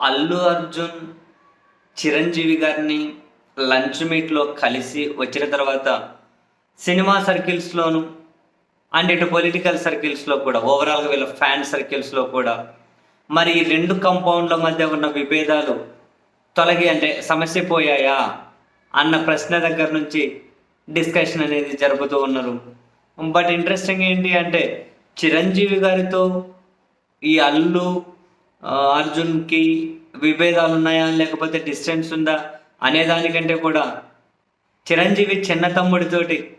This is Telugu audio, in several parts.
అల్లు అర్జున్ చిరంజీవి గారిని లంచ్ మీట్లో కలిసి వచ్చిన తర్వాత సినిమా సర్కిల్స్లోను అండ్ ఇటు పొలిటికల్ సర్కిల్స్లో కూడా ఓవరాల్గా వీళ్ళ ఫ్యాన్ సర్కిల్స్లో కూడా మరి ఈ రెండు కంపౌండ్ల మధ్య ఉన్న విభేదాలు తొలగి అంటే సమస్య పోయాయా అన్న ప్రశ్న దగ్గర నుంచి డిస్కషన్ అనేది జరుపుతూ ఉన్నారు. బట్ ఇంట్రెస్టింగ్ ఏంటి అంటే చిరంజీవి గారితో ఈ అల్లు అర్జున్కి విభేదాలు ఉన్నాయా లేకపోతే డిస్టెన్స్ ఉందా అనే దానికంటే కూడా చిరంజీవి చిన్న తమ్ముడితోటి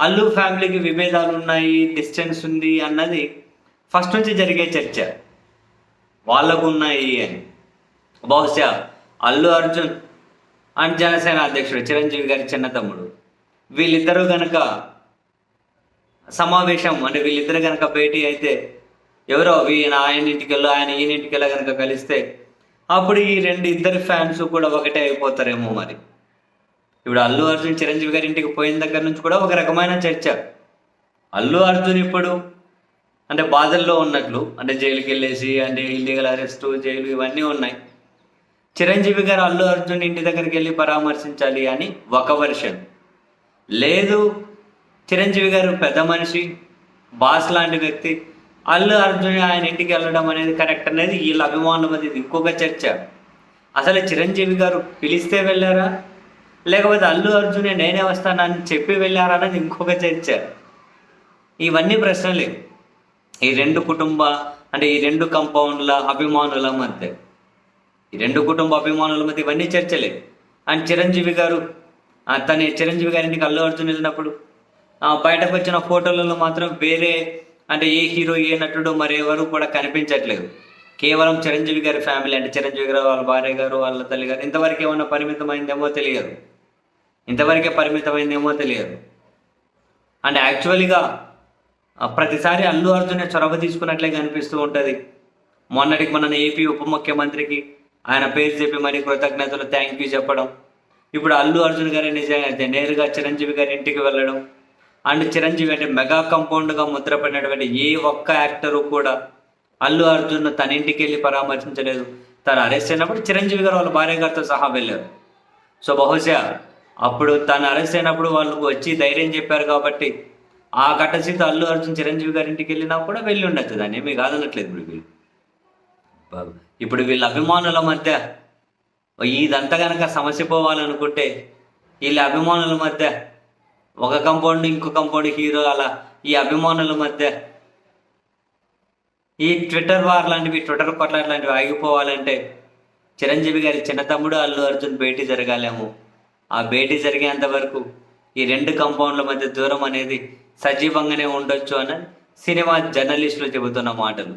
అల్లు ఫ్యామిలీకి విభేదాలు ఉన్నాయి డిస్టెన్స్ ఉంది అన్నది ఫస్ట్ నుంచి జరిగే చర్చ. వాళ్ళకు ఉన్నాయి అని. బహుశా అల్లు అర్జున్ అండ్ జనసేన అధ్యక్షుడు చిరంజీవి గారి చిన్న తమ్ముడు. వీళ్ళిద్దరూ గనక సమావేశం అంటే వీళ్ళిద్దరు కనుక భేటీ అయితే ఎవరో ఈయన ఆయన ఇంటికి వెళ్ళి ఆయన ఈయన ఇంటికి వెళ్ళి కనుక కలిస్తే అప్పుడు ఈ రెండు ఇద్దరు ఫ్యాన్స్ కూడా ఒకటే అయిపోతారేమో మరి. ఇప్పుడు అల్లు అర్జున్ చిరంజీవి గారి ఇంటికి పోయిన దగ్గర నుంచి కూడా ఒక రకమైన చర్చ. అల్లు అర్జున్ ఇప్పుడు అంటే బాధల్లో ఉన్నట్లు అంటే జైలుకి వెళ్ళేసి అంటే ఇల్లీగల్ అరెస్టు జైలు ఇవన్నీ ఉన్నాయి. చిరంజీవి గారు అల్లు అర్జున్ ఇంటి దగ్గరికి వెళ్ళి పరామర్శించాలి అని ఒక వర్షన్ లేదు చిరంజీవి గారు పెద్ద మనిషి బాస్ లాంటి వ్యక్తి. అల్లు అర్జున్ ఆయన ఇంటికి వెళ్ళడం అనేది కరెక్ట్ అనేది వీళ్ళ అభిమానుల మధ్య ఇంకొక చర్చ. అసలు చిరంజీవి గారు పిలిస్తే వెళ్ళారా? లేకపోతే అల్లు అర్జునే నేనే వస్తానని చెప్పి వెళ్ళారా అనేది ఇంకొక చర్చ. ఇవన్నీ ప్రశ్నలే. ఈ రెండు కుటుంబ అంటే ఈ రెండు కంపౌండ్ల అభిమానుల మధ్య. ఈ రెండు కుటుంబ అభిమానుల మధ్య ఇవన్నీ చర్చలే. అండ్ చిరంజీవి గారు తన చిరంజీవి గారింటికి అల్లు అర్జున్ వెళ్ళినప్పుడు బయటకు వచ్చిన ఫోటోలలో మాత్రం వేరే అంటే ఏ హీరో ఏ నటుడు మరెవరు కూడా కనిపించట్లేదు. కేవలం చిరంజీవి గారి ఫ్యామిలీ అంటే చిరంజీవి గారు వాళ్ళ భార్య గారు వాళ్ళ తల్లి గారు ఇంతవరకు ఏమన్నా పరిమితమైందేమో తెలియదు. ఇంతవరకే పరిమితమైందేమో తెలియదు. అండ్ యాక్చువల్గా ప్రతిసారి అల్లు అర్జునే చొరవ తీసుకున్నట్లే కనిపిస్తూ ఉంటుంది. మొన్నటికి మన ఏపీ ఉప ముఖ్యమంత్రికి ఆయన పేరు చెప్పి మరి కృతజ్ఞతలు థ్యాంక్ యూ చెప్పడం. ఇప్పుడు అల్లు అర్జున్ గారి నిజంగా నేరుగా చిరంజీవి గారి ఇంటికి వెళ్ళడం అండ్ చిరంజీవి అంటే మెగా కంపౌండ్గా ముద్రపడినటువంటి ఏ ఒక్క యాక్టరు కూడా అల్లు అర్జున్ తన ఇంటికి వెళ్ళి పరామర్శించలేదు. తను అరెస్ట్ అయినప్పుడు చిరంజీవి గారు వాళ్ళ భార్య గారితో సహా వెళ్ళారు. సో బహుశా అప్పుడు తను అరెస్ట్ అయినప్పుడు వాళ్ళు వచ్చి ధైర్యం చెప్పారు కాబట్టి ఆ ఘటసీత అల్లు అర్జున్ చిరంజీవి గారి ఇంటికి వెళ్ళినా కూడా వెళ్ళి ఉండొచ్చు. దాన్ని ఏమీ కాదనట్లేదు ఇప్పుడు వీళ్ళు. బాబు, ఇప్పుడు వీళ్ళ అభిమానుల మధ్య ఇదంతా కనుక సమస్య పోవాలనుకుంటే వీళ్ళ అభిమానుల మధ్య ఒక కంపౌండ్ ఇంకో కంపౌండ్ హీరో అలా ఈ అభిమానుల మధ్య ఈ ట్విట్టర్ వార్ లాంటివి ట్విట్టర్ కొట్ల లాంటివి ఆగిపోవాలంటే చిరంజీవి గారి చిన్న తమ్ముడు అల్లు అర్జున్ భేటీ జరగాలేమో. ఆ భేటీ జరిగేంత వరకు ఈ రెండు కంపౌండ్ల మధ్య దూరం అనేది సజీవంగానే ఉండొచ్చు అని సినిమా జర్నలిస్టులు చెబుతున్న మాటలు.